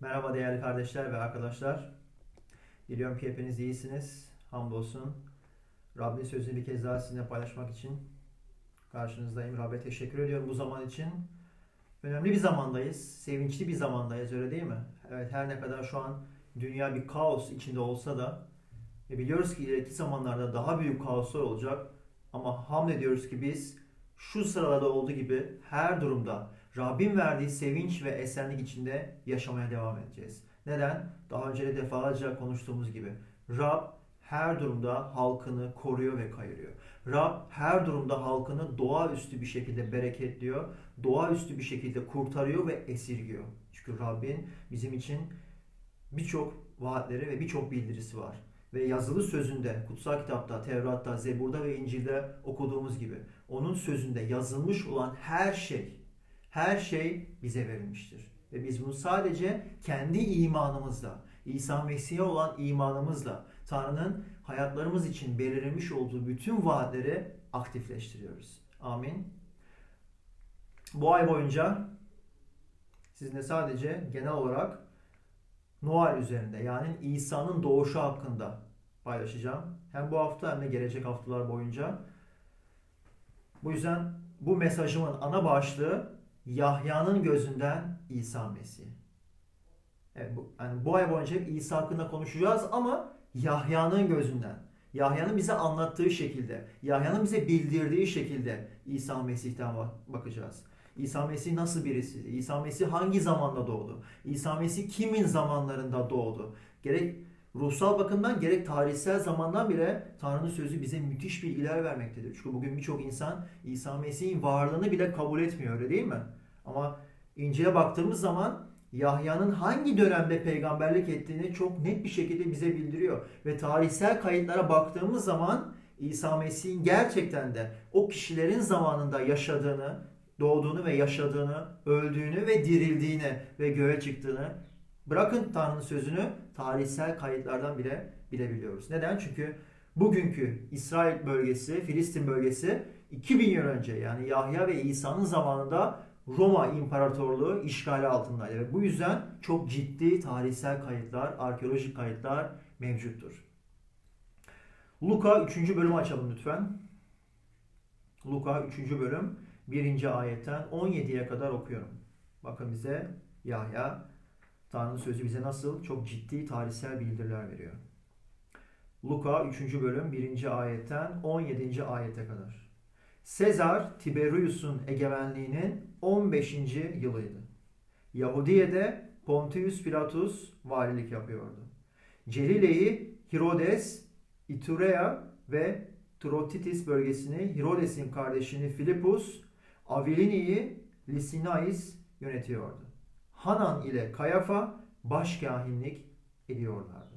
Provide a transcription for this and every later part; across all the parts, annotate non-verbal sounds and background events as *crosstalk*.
Merhaba değerli kardeşler ve arkadaşlar. Diliyorum ki hepiniz iyisiniz. Hamdolsun. Rabbin sözünü bir kez daha sizinle paylaşmak için karşınızdayım. Rabbe teşekkür ediyorum bu zaman için. Önemli bir zamandayız. Sevinçli bir zamandayız öyle değil mi? Evet her ne kadar şu an dünya bir kaos içinde olsa da ve biliyoruz ki ileriki zamanlarda daha büyük kaoslar olacak. Ama hamd ediyoruz ki biz şu sıralarda olduğu gibi her durumda Rabbin verdiği sevinç ve esenlik içinde yaşamaya devam edeceğiz. Neden? Daha önce de defalarca konuştuğumuz gibi. Rab her durumda halkını koruyor ve kayırıyor. Rab her durumda halkını doğaüstü bir şekilde bereketliyor. Doğaüstü bir şekilde kurtarıyor ve esirgiyor. Çünkü Rabbin bizim için birçok vaatleri ve birçok bildirisi var. Ve yazılı sözünde, kutsal kitapta, Tevrat'ta, Zebur'da ve İncil'de okuduğumuz gibi onun sözünde yazılmış olan her şey her şey bize verilmiştir. Ve biz bunu sadece kendi imanımızla, İsa Mesih'e olan imanımızla, Tanrı'nın hayatlarımız için belirlemiş olduğu bütün vaatleri aktifleştiriyoruz. Amin. Bu ay boyunca sizinle sadece genel olarak Noel üzerinde yani İsa'nın doğuşu hakkında paylaşacağım. Hem bu hafta hem de gelecek haftalar boyunca. Bu yüzden bu mesajımın ana başlığı Yahya'nın gözünden İsa Mesih. Evet, bu, yani bu ay boyunca hep İsa hakkında konuşacağız ama Yahya'nın gözünden. Yahya'nın bize anlattığı şekilde, Yahya'nın bize bildirdiği şekilde İsa Mesih'ten bakacağız. İsa Mesih nasıl birisi? İsa Mesih hangi zamanda doğdu? İsa Mesih kimin zamanlarında doğdu? Gerek ruhsal bakımdan gerek tarihsel zamandan bile Tanrı'nın sözü bize müthiş bilgiler vermektedir. Çünkü bugün birçok insan İsa Mesih'in varlığını bile kabul etmiyor öyle değil mi? Ama İncil'e baktığımız zaman Yahya'nın hangi dönemde peygamberlik ettiğini çok net bir şekilde bize bildiriyor. Ve tarihsel kayıtlara baktığımız zaman İsa Mesih'in gerçekten de o kişilerin zamanında yaşadığını, doğduğunu ve yaşadığını, öldüğünü ve dirildiğini ve göğe çıktığını bırakın Tanrı'nın sözünü tarihsel kayıtlardan bile bilebiliyoruz. Neden? Çünkü bugünkü İsrail bölgesi, Filistin bölgesi 2000 yıl önce yani Yahya ve İsa'nın zamanında Roma İmparatorluğu işgali altındaydı ve bu yüzden çok ciddi tarihsel kayıtlar, arkeolojik kayıtlar mevcuttur. Luka 3. bölümü açalım lütfen. Luka 3. bölüm 1. ayetten 17'ye kadar okuyorum. Bakın bize Yahya Tanrı'nın sözü bize nasıl çok ciddi tarihsel bildiriler veriyor. Luka 3. bölüm 1. ayetten 17. ayete kadar. Sezar Tiberius'un egemenliğinin 15. yılıydı. Yahudiye'de Pontius Pilatus valilik yapıyordu. Celile'yi Herodes, Iturea ve Trotitis bölgesini Herodes'in kardeşini Filipus, Avilini'yi Lisinais yönetiyordu. Hanan ile Kayafa başkahinlik ediyorlardı.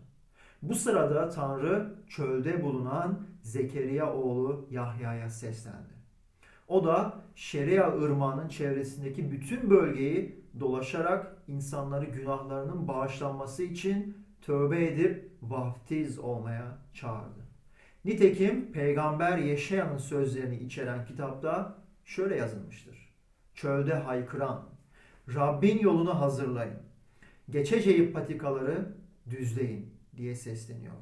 Bu sırada Tanrı çölde bulunan Zekeriya oğlu Yahya'ya seslendi. O da Şeria ırmağının çevresindeki bütün bölgeyi dolaşarak insanları günahlarının bağışlanması için tövbe edip vaftiz olmaya çağırdı. Nitekim Peygamber Yeşaya'nın sözlerini içeren kitapta şöyle yazılmıştır. Çölde haykıran, Rabbin yolunu hazırlayın. Geçeceği patikaları düzleyin diye sesleniyor.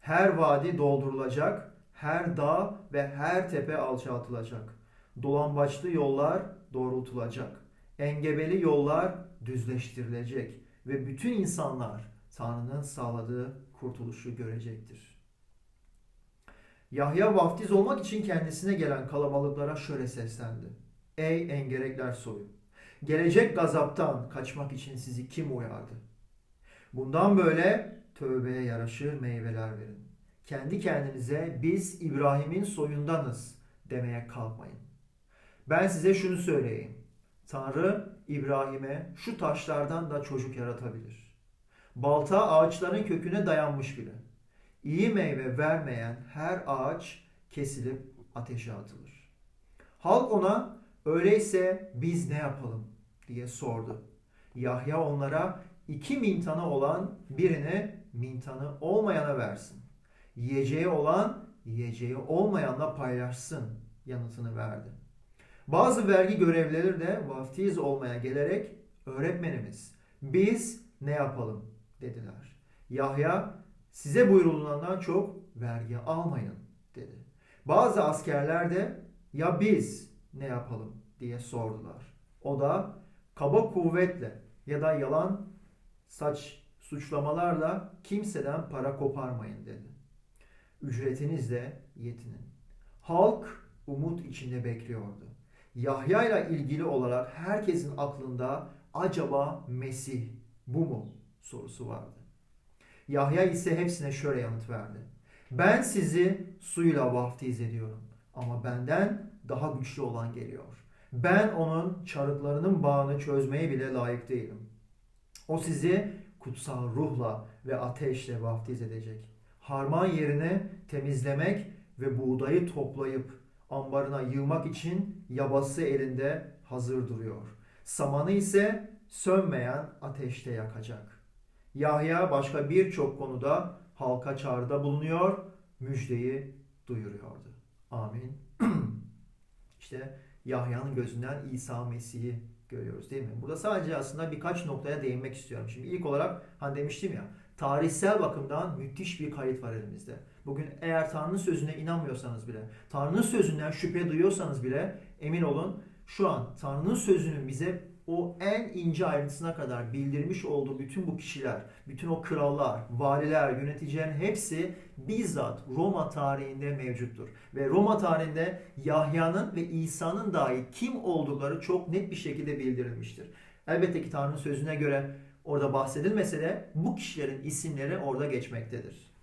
Her vadi doldurulacak, her dağ ve her tepe alçaltılacak. Dolambaçlı yollar doğrultulacak. Engebeli yollar düzleştirilecek ve bütün insanlar Tanrı'nın sağladığı kurtuluşu görecektir. Yahya vaftiz olmak için kendisine gelen kalabalıklara şöyle seslendi. Ey engerekler soyu! Gelecek gazaptan kaçmak için sizi kim uyardı? Bundan böyle tövbeye yaraşır meyveler verin. Kendi kendinize biz İbrahim'in soyundanız demeye kalkmayın. Ben size şunu söyleyeyim. Tanrı İbrahim'e şu taşlardan da çocuk yaratabilir. Balta ağaçların köküne dayanmış bile. İyi meyve vermeyen her ağaç kesilip ateşe atılır. Halk ona öyleyse biz ne yapalım diye sordu. Yahya onlara iki mintanı olan birini mintanı olmayana versin. Yiyeceği olan yiyeceği olmayanla paylaşsın yanıtını verdi. Bazı vergi görevlileri de vaftiz olmaya gelerek öğretmenimiz biz ne yapalım dediler. Yahya size buyurulundan çok vergi almayın dedi. Bazı askerler de ya biz ne yapalım diye sordular. O da kaba kuvvetle ya da yalan saç suçlamalarla kimseden para koparmayın dedi. Ücretinizle yetinin. Halk umut içinde bekliyordu. Yahya ile ilgili olarak herkesin aklında acaba Mesih bu mu sorusu vardı. Yahya ise hepsine şöyle yanıt verdi. Ben sizi suyla vaftiz ediyorum ama benden daha güçlü olan geliyor. Ben onun çarıklarının bağını çözmeye bile layık değilim. O sizi kutsal ruhla ve ateşle vaftiz edecek. Harman yerine temizlemek ve buğdayı toplayıp ambarına yığmak için yabası elinde hazır duruyor. Samanı ise sönmeyen ateşte yakacak. Yahya başka birçok konuda halka çağrıda bulunuyor, müjdeyi duyuruyordu. Amin. *clears throat* işte Yahya'nın gözünden İsa Mesih'i görüyoruz değil mi? Burada sadece aslında birkaç noktaya değinmek istiyorum. Şimdi ilk olarak hani demiştim ya tarihsel bakımdan müthiş bir kayıt var elimizde. Bugün eğer Tanrı'nın sözüne inanmıyorsanız bile, Tanrı'nın sözünden şüphe duyuyorsanız bile emin olun şu an Tanrı'nın sözünün bize o en ince ayrıntısına kadar bildirmiş olduğu bütün bu kişiler, bütün o krallar, valiler, yöneticilerin hepsi bizzat Roma tarihinde mevcuttur. Ve Roma tarihinde Yahya'nın ve İsa'nın dahi kim oldukları çok net bir şekilde bildirilmiştir. Elbette ki Tanrı'nın sözüne göre orada bahsedilmese de bu kişilerin isimleri orada geçmektedir.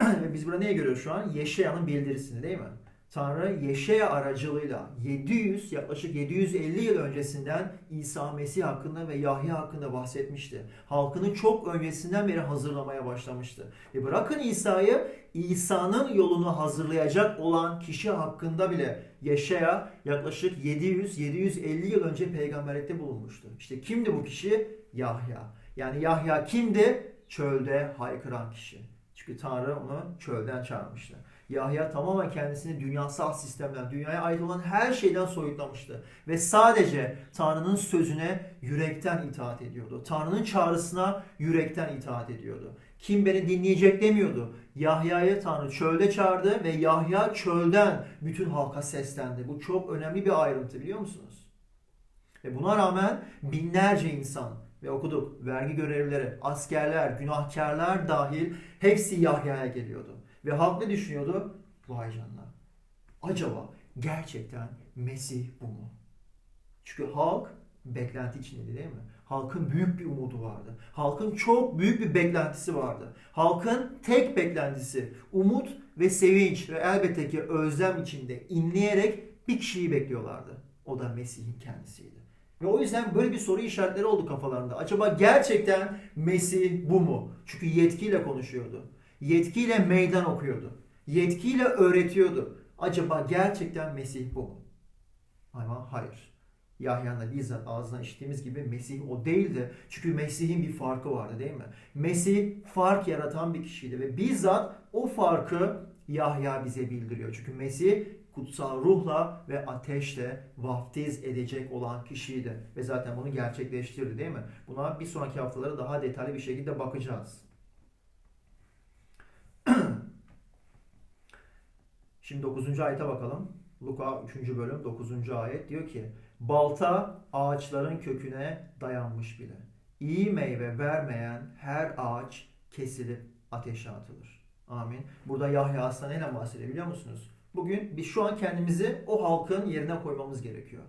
*clears throat* Ve biz burada neye görüyoruz şu an? Yeşaya'nın bildirisini değil mi? Tanrı Yeşaya aracılığıyla 700 yaklaşık 750 yıl öncesinden İsa Mesih hakkında ve Yahya hakkında bahsetmişti. Halkını çok öncesinden beri hazırlamaya başlamıştı. Ve bırakın İsa'yı İsa'nın yolunu hazırlayacak olan kişi hakkında bile Yeşaya yaklaşık 700-750 yıl önce peygamberlikte bulunmuştu. İşte kimdi bu kişi? Yahya. Yani Yahya kimdi? Çölde haykıran kişi. Çünkü Tanrı onu çölden çağırmıştı. Yahya tamamen kendisini dünyasal sistemden, dünyaya ait olan her şeyden soyutlamıştı. Ve sadece Tanrı'nın sözüne yürekten itaat ediyordu. Tanrı'nın çağrısına yürekten itaat ediyordu. Kim beni dinleyecek demiyordu. Yahya'yı Tanrı çölde çağırdı ve Yahya çölden bütün halka seslendi. Bu çok önemli bir ayrıntı biliyor musunuz? Ve buna rağmen binlerce insan ve okuduk vergi görevlileri, askerler, günahkarlar dahil hepsi Yahya'ya geliyordu. Ve halk ne düşünüyordu? Vay canına. Acaba gerçekten Mesih bu mu? Çünkü halk beklenti içindeydi değil mi? Halkın büyük bir umudu vardı. Halkın çok büyük bir beklentisi vardı. Halkın tek beklentisi umut ve sevinç ve elbette ki özlem içinde inleyerek bir kişiyi bekliyorlardı. O da Mesih'in kendisiydi. Ve o yüzden böyle bir soru işaretleri oldu kafalarında. Acaba gerçekten Mesih bu mu? Çünkü yetkiyle konuşuyordu. Yetkiyle meydan okuyordu. Yetkiyle öğretiyordu. Acaba gerçekten Mesih bu mu? Ama hayır. Yahya'nın bizzat ağzından işittiğimiz gibi Mesih o değildi. Çünkü Mesih'in bir farkı vardı değil mi? Mesih fark yaratan bir kişiydi ve bizzat o farkı Yahya bize bildiriyor. Çünkü Mesih kutsal ruhla ve ateşle vaftiz edecek olan kişiydi. Ve zaten bunu gerçekleştirdi değil mi? Buna bir sonraki haftaları daha detaylı bir şekilde bakacağız. Şimdi 9. ayete bakalım. Luka 3. bölüm 9. ayet diyor ki Balta ağaçların köküne dayanmış bile. İyi meyve vermeyen her ağaç kesilip ateşe atılır. Amin. Burada Yahya aslında neyle bahsediyor biliyor musunuz? Bugün biz şu an kendimizi o halkın yerine koymamız gerekiyor.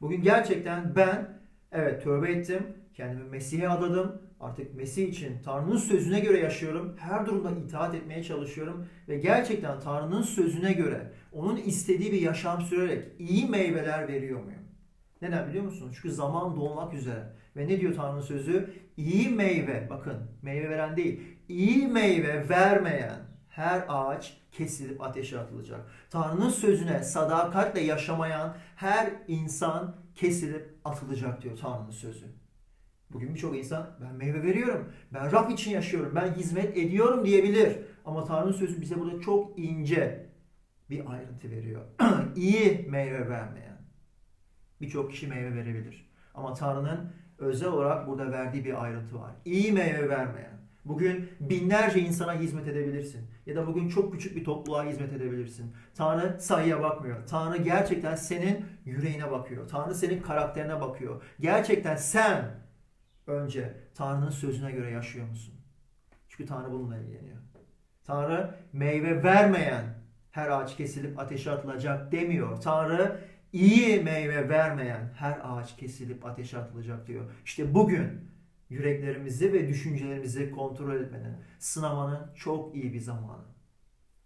Bugün gerçekten ben evet tövbe ettim. Kendimi Mesih'e adadım. Artık Mesih için Tanrı'nın sözüne göre yaşıyorum. Her durumda itaat etmeye çalışıyorum. Ve gerçekten Tanrı'nın sözüne göre onun istediği bir yaşam sürerek iyi meyveler veriyor muyum? Neden biliyor musunuz? Çünkü zaman dolmak üzere. Ve ne diyor Tanrı'nın sözü? İyi meyve, bakın meyve veren değil, iyi meyve vermeyen her ağaç kesilip ateşe atılacak. Tanrı'nın sözüne sadakatle yaşamayan her insan kesilip atılacak diyor Tanrı'nın sözü. Bugün birçok insan ben meyve veriyorum, ben Rab için yaşıyorum, ben hizmet ediyorum diyebilir. Ama Tanrı'nın sözü bize burada çok ince bir ayrıntı veriyor. *clears throat* İyi meyve vermeyen. Birçok kişi meyve verebilir. Ama Tanrı'nın özel olarak burada verdiği bir ayrıntı var. İyi meyve vermeyen. Bugün binlerce insana hizmet edebilirsin. Ya da bugün çok küçük bir topluluğa hizmet edebilirsin. Tanrı sayıya bakmıyor. Tanrı gerçekten senin yüreğine bakıyor. Tanrı senin karakterine bakıyor. Gerçekten sen önce Tanrı'nın sözüne göre yaşıyor musun? Çünkü Tanrı bununla ilgileniyor. Tanrı meyve vermeyen her ağaç kesilip ateşe atılacak demiyor. Tanrı iyi meyve vermeyen her ağaç kesilip ateşe atılacak diyor. İşte bugün yüreklerimizi ve düşüncelerimizi kontrol etmenin, sınamanın çok iyi bir zamanı.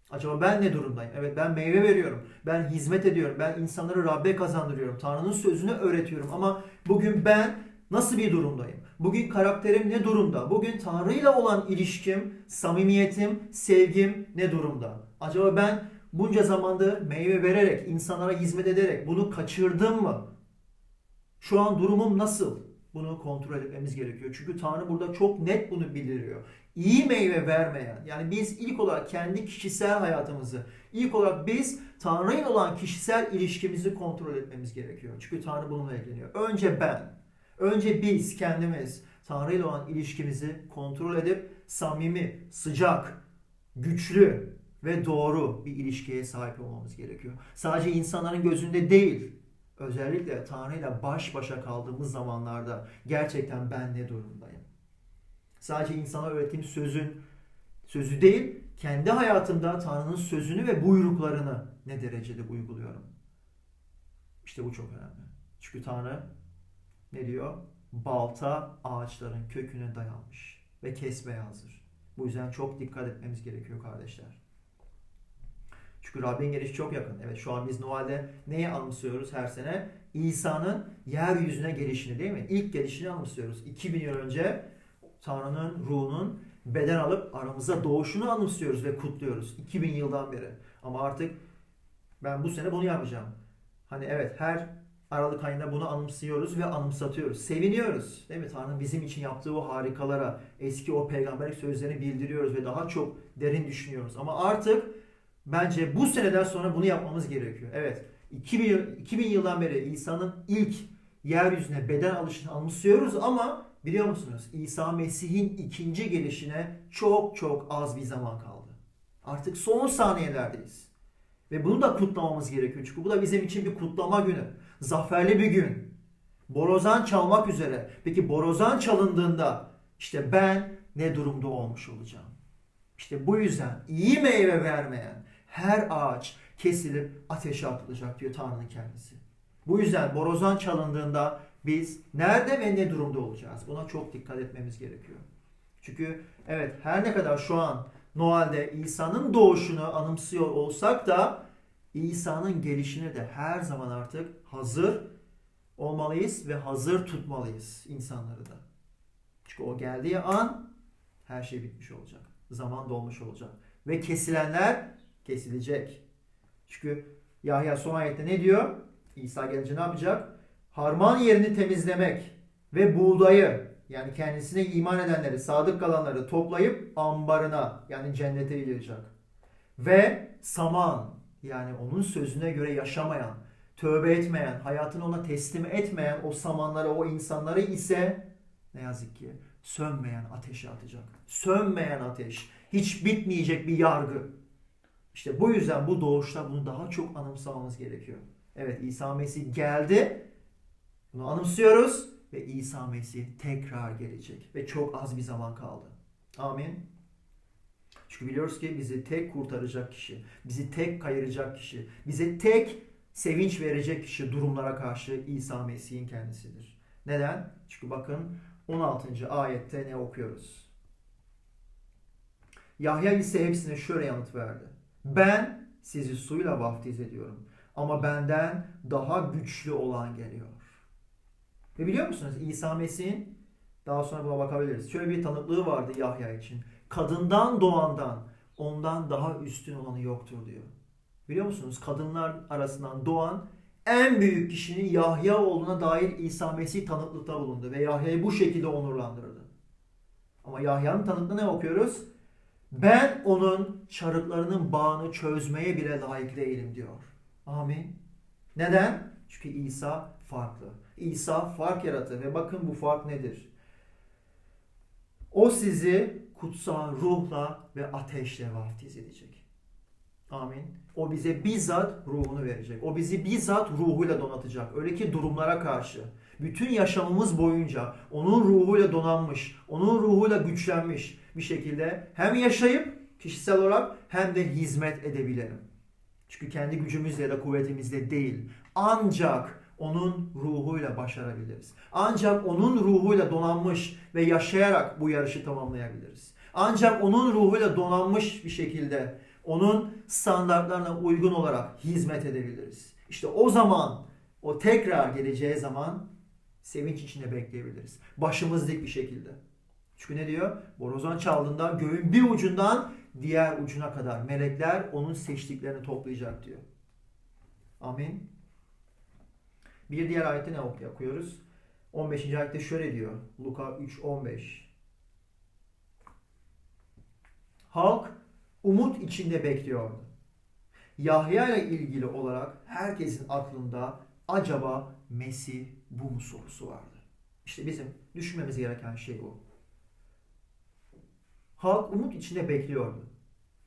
Acaba ben ne durumdayım? Evet ben meyve veriyorum. Ben hizmet ediyorum. Ben insanları Rabbe kazandırıyorum. Tanrı'nın sözünü öğretiyorum. Ama bugün ben nasıl bir durumdayım? Bugün karakterim ne durumda? Bugün Tanrı ile olan ilişkim, samimiyetim, sevgim ne durumda? Acaba ben bunca zamandır meyve vererek, insanlara hizmet ederek bunu kaçırdım mı? Şu an durumum nasıl? Bunu kontrol etmemiz gerekiyor. Çünkü Tanrı burada çok net bunu bildiriyor. İyi meyve vermeyen, yani biz ilk olarak kendi kişisel hayatımızı, ilk olarak biz Tanrı ile olan kişisel ilişkimizi kontrol etmemiz gerekiyor. Çünkü Tanrı bununla ilgileniyor. Önce ben, önce biz kendimiz Tanrı ile olan ilişkimizi kontrol edip samimi, sıcak, güçlü ve doğru bir ilişkiye sahip olmamız gerekiyor. Sadece insanların gözünde değil, özellikle Tanrı ile baş başa kaldığımız zamanlarda gerçekten ben ne durumdayım? Sadece insana öğrettiğim sözün sözü değil, kendi hayatımda Tanrı'nın sözünü ve buyruklarını ne derecede uyguluyorum? İşte bu çok önemli. Çünkü Tanrı ne diyor? Balta ağaçların köküne dayanmış ve kesmeye hazır. Bu yüzden çok dikkat etmemiz gerekiyor kardeşler. Çünkü Rabbin gelişi çok yakın. Evet şu an biz Noel'de neyi anımsıyoruz her sene? İsa'nın yeryüzüne gelişini değil mi? İlk gelişini anımsıyoruz. 2000 yıl önce Tanrı'nın ruhunun beden alıp aramıza doğuşunu anımsıyoruz ve kutluyoruz. 2000 yıldan beri. Ama artık ben bu sene bunu yapacağım. Hani evet her Aralık ayında bunu anımsıyoruz ve anımsatıyoruz. Seviniyoruz. Değil mi? Tanrı'nın bizim için yaptığı o harikalara, eski o peygamberlik sözlerini bildiriyoruz ve daha çok derin düşünüyoruz. Ama artık bence bu seneden sonra bunu yapmamız gerekiyor. Evet. 2000, yıl- 2000 yıldan beri İsa'nın ilk yeryüzüne beden alışını anımsıyoruz ama biliyor musunuz? İsa Mesih'in ikinci gelişine çok çok az bir zaman kaldı. Artık son saniyelerdeyiz. Ve bunu da kutlamamız gerekiyor. Çünkü bu da bizim için bir kutlama günü. Zaferli bir gün. Borazan çalmak üzere. Peki borazan çalındığında işte ben ne durumda olmuş olacağım? İşte bu yüzden iyi meyve vermeyen her ağaç kesilip ateşe atılacak diyor Tanrı'nın kendisi. Bu yüzden borazan çalındığında biz nerede ve ne durumda olacağız? Buna çok dikkat etmemiz gerekiyor. Çünkü evet her ne kadar şu an Noel'de İsa'nın doğuşunu anımsıyor olsak da İsa'nın gelişine de her zaman artık hazır olmalıyız ve hazır tutmalıyız insanları da. Çünkü o geldiği an her şey bitmiş olacak. Zaman dolmuş olacak. Ve kesilenler kesilecek. Çünkü Yahya son ayette ne diyor? İsa gelince ne yapacak? Harman yerini temizlemek ve buğdayı yani kendisine iman edenleri, sadık kalanları toplayıp ambarına yani cennete yayacak. Ve saman yani onun sözüne göre yaşamayan, tövbe etmeyen, hayatını ona teslim etmeyen o samanları, o insanları ise ne yazık ki sönmeyen ateşe atacak. Sönmeyen ateş. Hiç bitmeyecek bir yargı. İşte bu yüzden bu doğuşta bunu daha çok anımsamamız gerekiyor. Evet İsa Mesih geldi. Bunu anımsıyoruz ve İsa Mesih tekrar gelecek ve çok az bir zaman kaldı. Amin. Çünkü biliyoruz ki bizi tek kurtaracak kişi, bizi tek kayıracak kişi, bize tek sevinç verecek kişi durumlara karşı İsa Mesih'in kendisidir. Neden? Çünkü bakın 16. ayette ne okuyoruz? Yahya ise hepsine şöyle yanıt verdi. Ben sizi suyla vaftiz ediyorum ama benden daha güçlü olan geliyor. Ve biliyor musunuz İsa Mesih'in daha sonra buna bakabiliriz. Şöyle bir tanıklığı vardı Yahya için. Kadından doğandan ondan daha üstün olanı yoktur diyor. Biliyor musunuz? Kadınlar arasından doğan en büyük kişinin Yahya olduğuna dair İsa Mesih tanıklıkta bulundu ve Yahya'yı bu şekilde onurlandırdı. Ama Yahya'nın tanıklığında ne okuyoruz? Ben onun çarıklarının bağını çözmeye bile layık değilim diyor. Amin. Neden? Çünkü İsa farklı. İsa fark yarattı ve bakın bu fark nedir? O sizi kutsal ruhla ve ateşle vaftiz edecek. Amin. O bize bizzat ruhunu verecek. O bizi bizzat ruhuyla donatacak. Öyle ki durumlara karşı bütün yaşamımız boyunca onun ruhuyla donanmış, onun ruhuyla güçlenmiş bir şekilde hem yaşayıp kişisel olarak hem de hizmet edebilelim. Çünkü kendi gücümüzle ya da kuvvetimizle değil. Ancak onun ruhuyla başarabiliriz. Ancak onun ruhuyla donanmış ve yaşayarak bu yarışı tamamlayabiliriz. Ancak onun ruhuyla donanmış bir şekilde onun standartlarına uygun olarak hizmet edebiliriz. İşte o zaman o tekrar geleceği zaman sevinç içinde bekleyebiliriz. Başımız dik bir şekilde. Çünkü ne diyor? Borazan çaldığında göğün bir ucundan diğer ucuna kadar melekler onun seçtiklerini toplayacak diyor. Amin. Bir diğer ayette ne okuyoruz? 15. ayette şöyle diyor. Luka 3.15 Halk umut içinde bekliyordu. Yahya ile ilgili olarak herkesin aklında acaba Mesih bu mu sorusu vardı. İşte bizim düşünmemiz gereken şey o. Halk umut içinde bekliyordu.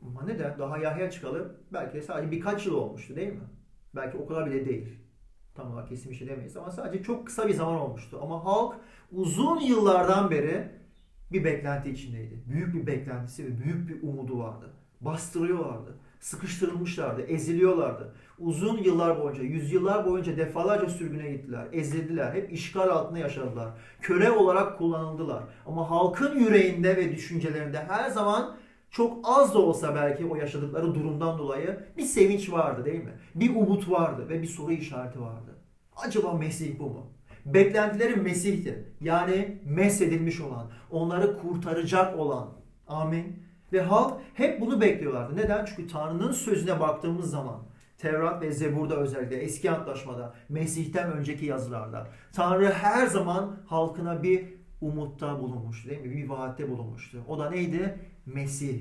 Ama neden? Daha Yahya çıkalı belki de sadece birkaç yıl olmuştu değil mi? Belki o kadar bile değil. Tam olarak kesin bir şey demeyiz ama sadece çok kısa bir zaman olmuştu. Ama halk uzun yıllardan beri bir beklenti içindeydi. Büyük bir beklentisi ve büyük bir umudu vardı. Bastırıyorlardı. Sıkıştırılmışlardı, eziliyorlardı. Uzun yıllar boyunca, yüzyıllar boyunca defalarca sürgüne gittiler, ezildiler. Hep işgal altında yaşadılar. Köle olarak kullanıldılar. Ama halkın yüreğinde ve düşüncelerinde her zaman çok az da olsa belki o yaşadıkları durumdan dolayı bir sevinç vardı değil mi? Bir umut vardı ve bir soru işareti vardı. Acaba Mesih bu mu? Beklentileri Mesih'ti. Yani mesedilmiş olan, onları kurtaracak olan. Amin. Ve halk hep bunu bekliyorlardı. Neden? Çünkü Tanrı'nın sözüne baktığımız zaman Tevrat ve Zebur'da özellikle eski antlaşmada, Mesih'ten önceki yazılarda Tanrı her zaman halkına bir umutta bulunmuştu değil mi? Bir vaatte bulunmuştu. O da neydi? Mesih.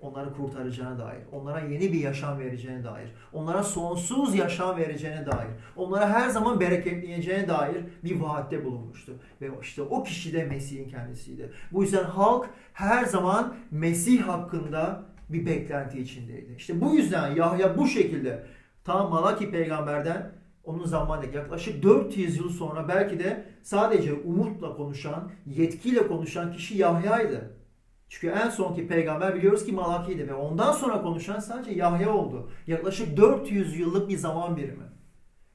Onları kurtaracağına dair, onlara yeni bir yaşam vereceğine dair, onlara sonsuz yaşam vereceğine dair, onlara her zaman bereketleyeceğine dair bir vaatte bulunmuştu. Ve işte o kişi de Mesih'in kendisiydi. Bu yüzden halk her zaman Mesih hakkında bir beklenti içindeydi. İşte bu yüzden Yahya bu şekilde tam Malaki peygamberden onun zamanındaki yaklaşık 400 yıl sonra belki de sadece umutla konuşan, yetkiyle konuşan kişi Yahya'ydı. Çünkü en sonki peygamber biliyoruz ki Malaki'ydi ve ondan sonra konuşan sadece Yahya oldu. Yaklaşık 400 yıllık bir zaman birimi.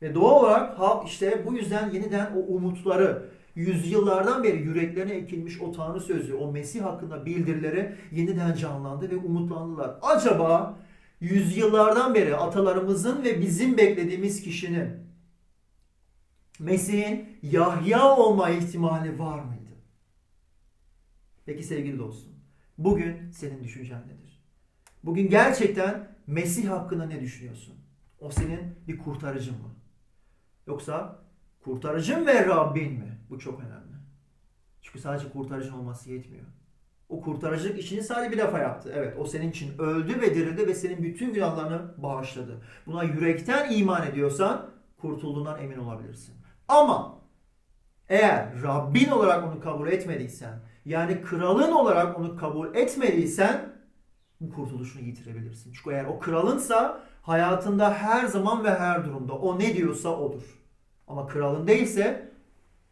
Ve doğal olarak halk işte bu yüzden yeniden o umutları, yüzyıllardan beri yüreklerine ekilmiş o Tanrı sözü, o Mesih hakkında bildirileri yeniden canlandı ve umutlandılar. Acaba yüzyıllardan beri atalarımızın ve bizim beklediğimiz kişinin Mesih'in Yahya olma ihtimali var mıydı? Peki sevgili dostum, bugün senin düşüncen nedir? Bugün gerçekten Mesih hakkında ne düşünüyorsun? O senin bir kurtarıcın mı? Yoksa kurtarıcın ve Rabbin mi? Bu çok önemli. Çünkü sadece kurtarıcın olması yetmiyor. O kurtarıcılık işini sadece bir defa yaptı. Evet o senin için öldü ve dirildi ve senin bütün günahlarını bağışladı. Buna yürekten iman ediyorsan kurtulduğundan emin olabilirsin. Ama eğer Rabbin olarak onu kabul etmediysen, yani kralın olarak onu kabul etmediysen bu kurtuluşunu yitirebilirsin. Çünkü eğer o kralınsa hayatında her zaman ve her durumda o ne diyorsa odur. Ama kralın değilse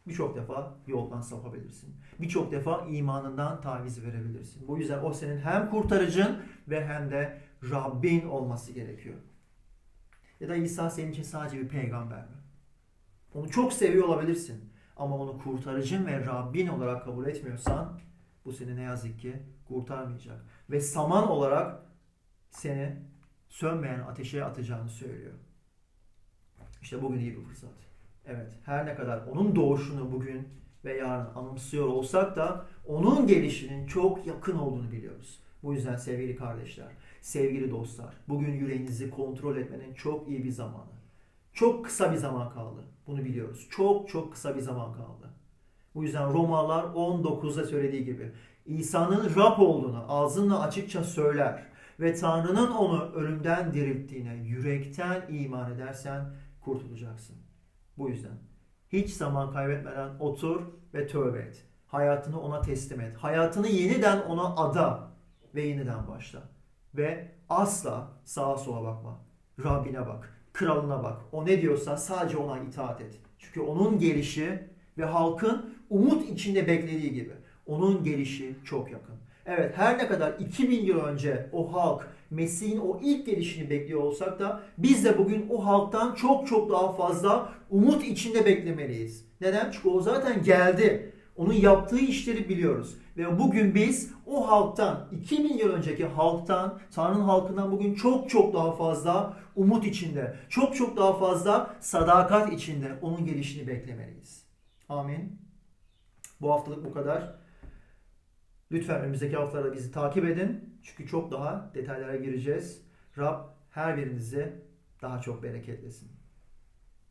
birçok defa yoldan sapabilirsin. Birçok defa imanından taviz verebilirsin. Bu yüzden o senin hem kurtarıcın ve hem de Rabbin olması gerekiyor. Ya da İsa senin için sadece bir peygamber mi? Onu çok seviyor olabilirsin. Ama onu kurtarıcın ve Rabbin olarak kabul etmiyorsan bu seni ne yazık ki kurtarmayacak. Ve saman olarak seni sönmeyen ateşe atacağını söylüyor. İşte bugün iyi bir fırsat. Evet her ne kadar onun doğuşunu bugün ve yarın anımsıyor olsak da onun gelişinin çok yakın olduğunu biliyoruz. Bu yüzden sevgili kardeşler, sevgili dostlar, bugün yüreğinizi kontrol etmenin çok iyi bir zamanı. Çok kısa bir zaman kaldı. Bunu biliyoruz. Çok çok kısa bir zaman kaldı. Bu yüzden Romalılar 19'da söylediği gibi İsa'nın Rab olduğunu ağzınla açıkça söyler ve Tanrı'nın onu ölümden dirilttiğine yürekten iman edersen kurtulacaksın. Bu yüzden Hiç zaman kaybetmeden otur ve tövbe et. Hayatını ona teslim et. Hayatını yeniden ona ada ve yeniden başla. Ve asla sağa sola bakma. Rabbine bak, kralına bak. O ne diyorsa sadece ona itaat et. Çünkü onun gelişi ve halkın umut içinde beklediği gibi. Onun gelişi çok yakın. Evet her ne kadar 2000 yıl önce o halk Mesih'in o ilk gelişini bekliyor olsak da biz de bugün o halktan çok çok daha fazla umut içinde beklemeliyiz. Neden? Çünkü o zaten geldi. Onun yaptığı işleri biliyoruz. Ve bugün biz o halktan, 2000 yıl önceki halktan, Tanrı'nın halkından bugün çok çok daha fazla umut içinde, çok çok daha fazla sadakat içinde onun gelişini beklemeliyiz. Amin. Bu haftalık bu kadar. Lütfen önümüzdeki haftalarda bizi takip edin. Çünkü çok daha detaylara gireceğiz. Rab her birinizi daha çok bereketlesin.